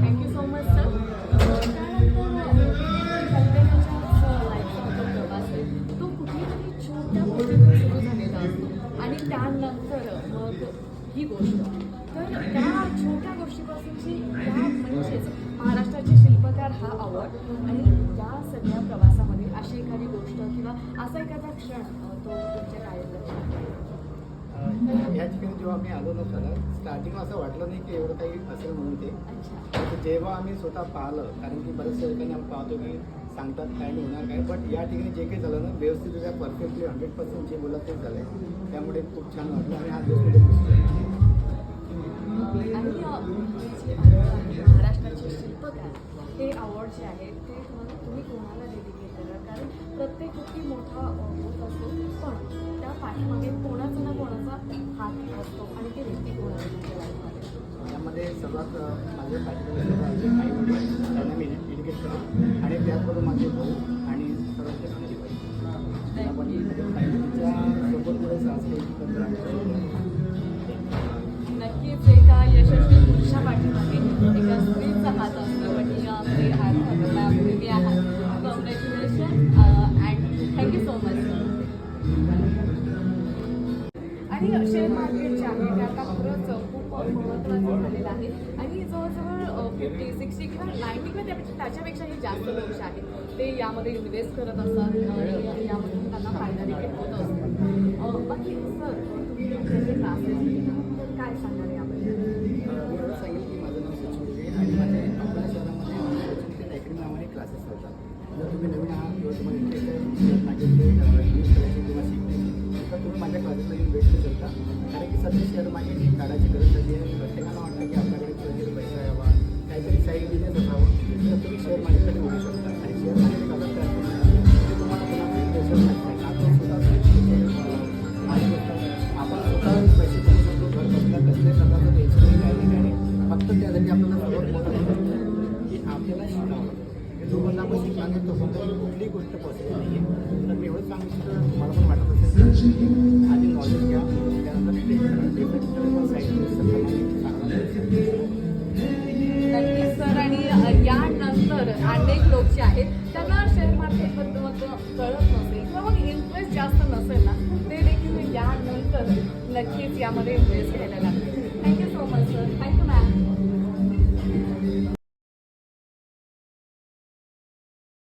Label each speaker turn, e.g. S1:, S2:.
S1: Thank you so much sir तो कुठेतरी छोट्या मोठ्यातून सुरू झालेला आणि त्यानंतर मग ही गोष्ट तर त्या छोट्या गोष्टीपासूनची या म्हणजेच महाराष्ट्राचे शिल्पकार हा आवड आणि या सगळ्या प्रवासामध्ये अशी एखादी गोष्ट किंवा असा एखादा क्षण तो तुमच्या काय राहील.
S2: अं, या ठिकाणी जेव्हा आम्ही आलो ना सर स्टार्टिंगला असं वाटलं नाही की एवढं काही असेल म्हणून ते. जेव्हा आम्ही स्वतः पाहिलं कारण की बऱ्याचशा ठिकाणी आम्ही पाहतो की सांगतात काय होणार काय. बट या ठिकाणी जे काही झालं ना व्यवस्थितरित्या परफेक्टली हंड्रेड पर्सेंट जे बोलत तेच झालं त्यामुळे खूप छान वाटलं आणि हा दिवस
S1: महाराष्ट्राचे शिल्पकार हे अवॉर्ड जे आहे ते तुम्ही कोणाला डेडिकेट करा कारण प्रत्येक गोष्टी मोठा होत असतो. पण त्या पाठीमागे कोणाचा
S2: यामध्ये सर्वात वडील त्यांना मी डेडिकेट करतो आणि त्याचबरोबर माझे भाऊ आणि माझी सासरे
S1: नक्कीच एका यशस्वी पुरुषा पाठीमागे एका स्त्रीचा हात असतो. ते हात आहात. Congratulation and thank you so much आणि शेअर मार्केट जे आहे ते आता खरंच खूप महत्त्वाचा झालेलं आहे. आणि जवळजवळ फिफ्टी सिक्स्टी किंवा नाईन्टी किंवा त्यापेक्षा त्याच्यापेक्षाही जास्त लोक आहेत. ते यामध्ये इन्व्हेस्ट करत असतात आणि यामधून त्यांना फायदा देखील होत असतो. बाकी सर तुम्ही तुमचे जे क्लासेस काय सांगणार यामध्ये
S2: तर की सध्या ही काळाची गरज झाली आहे प्रत्येकाला वाटतं की आपल्याकडे काहीतरी पैसा यावा काहीतरी साईड बिझनेस असावं. तर तुम्ही शेअर मार्केटकडे वळू शकता. आणि शेअर मार्केट एक असं आहे तुम्हाला आपण स्वतः गोष्ट आपण स्वतः पैसे करू शकतो घर बसल्या कसल्या प्रकारचं टेन्शन नाही काही नाही फक्त त्यासाठी आपल्याला सर्वात मोठं म्हणजे की आपल्याला शिकावं. लागतं जोपर्यंत आपण नाही कुठलीही गोष्ट पॉसिबल नाही आहे तर मी एवढं सांगू शकतो तुम्हाला पण वाटत असेल आधी नॉलेज घ्या.
S1: नक्कीच सर आणि यानंतर अनेक लोक जे आहेत त्यांना शेअर मार्केटबद्दल कळत नसेल किंवा मग इंटरेस्ट जास्त नसेल ना ते देखील यानंतर नक्कीच यामध्ये इन्व्हेस्ट घ्यायला लागतील